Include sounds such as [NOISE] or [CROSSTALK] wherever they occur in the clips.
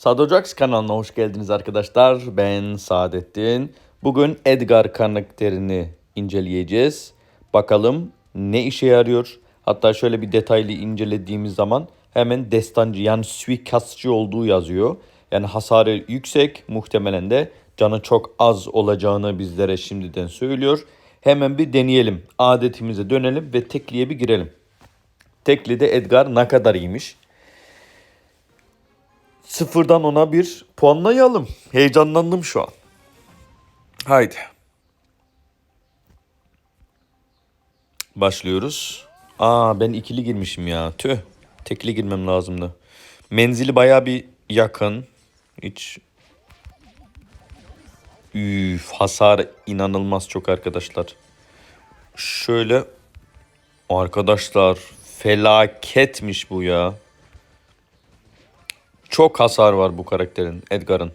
Sadojax kanalına hoş geldiniz arkadaşlar. Ben Saadettin. Bugün Edgar karakterini inceleyeceğiz. Bakalım ne işe yarıyor. Hatta şöyle bir detaylı incelediğimiz zaman hemen destancı yani suikastçı olduğu yazıyor. Yani hasarı yüksek muhtemelen de canı çok az olacağını bizlere şimdiden söylüyor. Hemen bir deneyelim. Adetimize dönelim ve tekliye bir girelim. Tekli'de Edgar ne kadar iyiymiş? Sıfırdan ona bir puanlayalım. Heyecanlandım şu an. Haydi. Başlıyoruz. Aa ben ikili girmişim ya. Tüh. Tekli girmem lazımdı. Menzili baya bir yakın. Hiç Üf, hasar inanılmaz çok arkadaşlar. Şöyle arkadaşlar felaketmiş bu ya. Çok hasar var bu karakterin, Edgar'ın.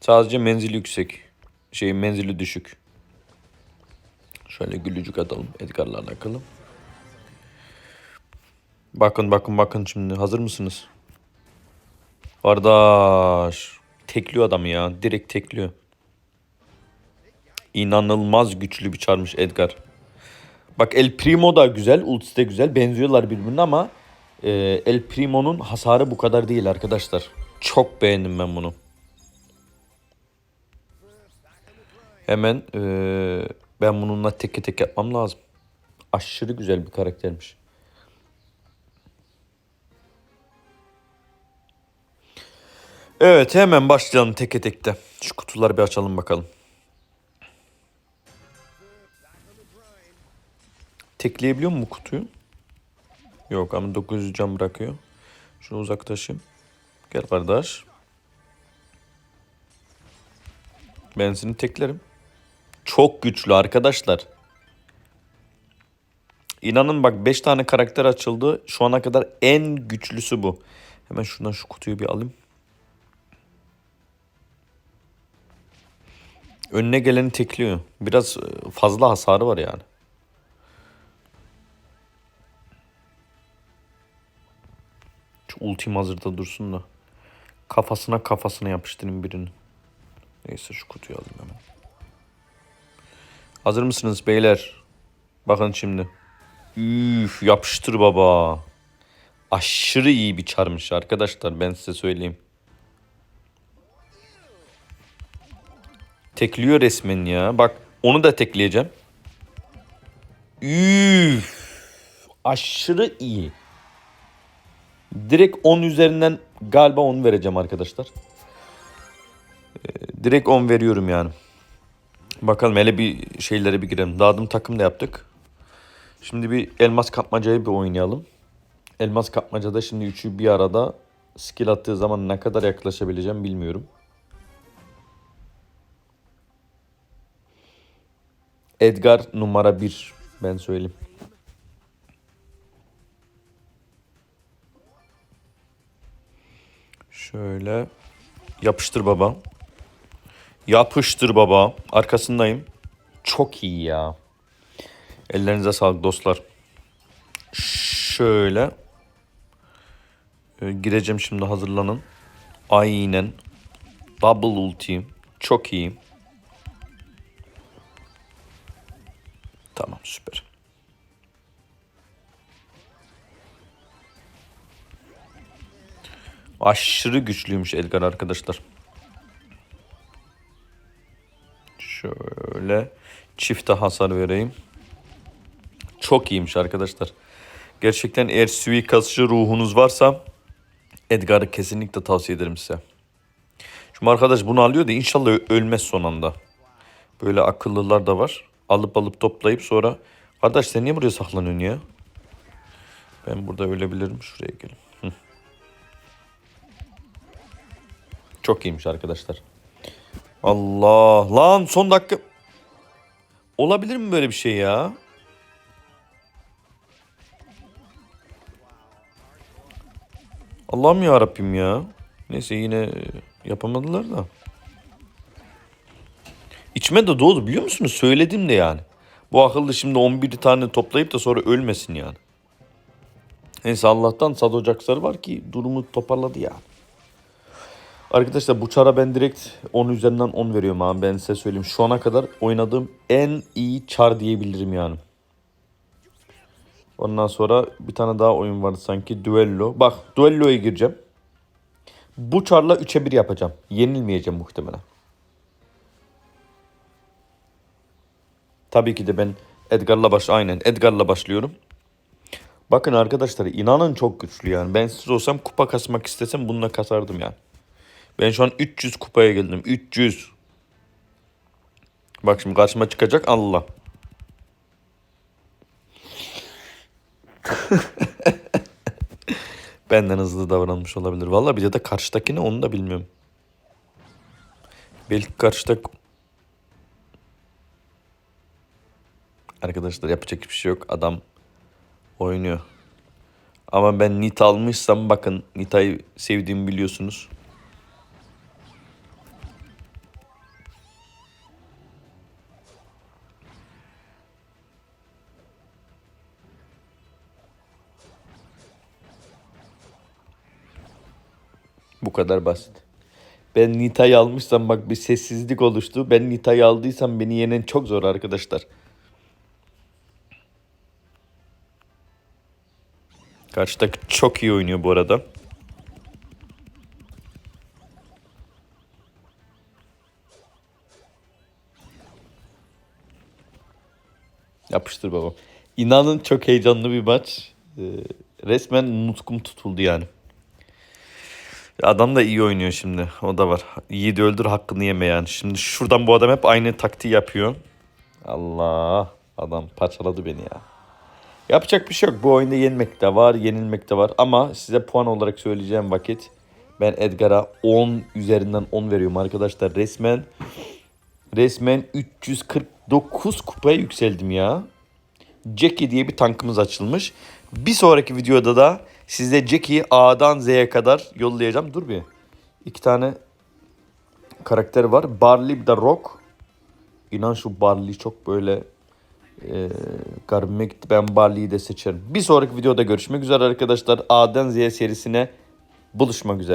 Sadece menzili yüksek. Şey menzili düşük. Şöyle gülücük atalım Edgar'la alakalı. Bakın bakın bakın şimdi hazır mısınız? Kardeş. Tekliyor adamı ya. Direkt tekliyor. İnanılmaz güçlü bir çarmış Edgar. Bak El Primo da güzel. Ultisi de güzel. Benziyorlar birbirine ama e, El Primo'nun hasarı bu kadar değil arkadaşlar. Çok beğendim ben bunu. Hemen e, ben bununla tek tek yapmam lazım. Aşırı güzel bir karaktermiş. Evet hemen başlayalım teke tekte. Şu kutuları bir açalım bakalım. Tekleyebiliyor mu kutuyu? Yok ama 900 can bırakıyor. Şunu uzaklaşayım. Gel kardeş. Ben seni teklerim. Çok güçlü arkadaşlar. İnanın bak 5 tane karakter açıldı. Şu ana kadar en güçlüsü bu. Hemen şuradan şu kutuyu bir alayım. Önüne geleni tekliyor. Biraz e, fazla hasarı var yani. Ultim hazırda dursun da. Kafasına kafasına yapıştırayım birini. Neyse şu kutuyu alayım hemen. Hazır mısınız beyler? Bakın şimdi. Üf yapıştır baba. Aşırı iyi bir çarmış arkadaşlar ben size söyleyeyim. Tekliyor resmen ya. Bak onu da tekleyeceğim. Üf. Aşırı iyi. Direkt 10 üzerinden galiba 10 vereceğim arkadaşlar. Ee, direkt 10 veriyorum yani. Bakalım hele bir şeylere bir girelim. Dağıdım takım da yaptık. Şimdi bir elmas kapmacayı bir oynayalım. Elmas kapmacada şimdi üçü bir arada skill attığı zaman ne kadar yaklaşabileceğim bilmiyorum. Edgar numara bir ben söyleyeyim. Şöyle yapıştır baba. Yapıştır baba. Arkasındayım. Çok iyi ya. Ellerinize sağlık dostlar. Şöyle. Ee, gireceğim şimdi hazırlanın. Aynen. Double ulti. Çok iyi. Tamam süper. Aşırı güçlüymüş Edgar arkadaşlar. Şöyle çifte hasar vereyim. Çok iyiymiş arkadaşlar. Gerçekten eğer suikastçı ruhunuz varsa Edgar'ı kesinlikle tavsiye ederim size. Şimdi arkadaş bunu alıyor da inşallah ölmez son anda. Böyle akıllılar da var. Alıp alıp toplayıp sonra kardeş sen niye buraya saklanıyorsun ya? Ben burada ölebilirim. Şuraya gelin. Çok iyiymiş arkadaşlar. Allah lan son dakika. Olabilir mi böyle bir şey ya? Allah'ım ya Rabbim ya. Neyse yine yapamadılar da. İçime de doğdu biliyor musunuz? Söyledim de yani. Bu akıllı şimdi 11 tane toplayıp da sonra ölmesin yani. Neyse Allah'tan Sado Jax'ları var ki durumu toparladı ya. Arkadaşlar bu çara ben direkt 10 üzerinden 10 veriyorum abi ben size söyleyeyim. Şu ana kadar oynadığım en iyi çar diyebilirim yani. Ondan sonra bir tane daha oyun vardı sanki. Duello. Bak Duello'ya gireceğim. Bu çarla 3'e 1 yapacağım. Yenilmeyeceğim muhtemelen. Tabii ki de ben Edgar'la baş aynen Edgar'la başlıyorum. Bakın arkadaşlar inanın çok güçlü yani. Ben siz olsam kupa kasmak istesem bununla kasardım yani. Ben şu an 300 kupaya geldim. 300. Bak şimdi karşıma çıkacak Allah. [LAUGHS] Benden hızlı davranmış olabilir. Vallahi bir de karşıdaki ne onu da bilmiyorum. Belki karşıda... Arkadaşlar yapacak bir şey yok. Adam oynuyor. Ama ben Nita almışsam bakın Nita'yı sevdiğimi biliyorsunuz. Bu kadar basit. Ben Nita'yı almışsam bak bir sessizlik oluştu. Ben Nita'yı aldıysam beni yenen çok zor arkadaşlar. Karşıdaki çok iyi oynuyor bu arada. Yapıştır babam. İnanın çok heyecanlı bir maç. Ee, resmen nutkum tutuldu yani. Adam da iyi oynuyor şimdi. O da var. Yiğidi öldür hakkını yeme yani. Şimdi şuradan bu adam hep aynı taktiği yapıyor. Allah. Adam parçaladı beni ya. Yapacak bir şey yok. Bu oyunda yenmek de var, yenilmek de var. Ama size puan olarak söyleyeceğim vakit ben Edgar'a 10 üzerinden 10 veriyorum arkadaşlar. Resmen resmen 349 kupaya yükseldim ya. Jackie diye bir tankımız açılmış. Bir sonraki videoda da size Jackie'yi A'dan Z'ye kadar yollayacağım. Dur bir. İki tane karakter var. Barley bir de Rock. İnan şu Barley çok böyle e, garibime gitti. Ben Barley'i de seçerim. Bir sonraki videoda görüşmek üzere arkadaşlar. A'dan Z'ye serisine buluşmak üzere.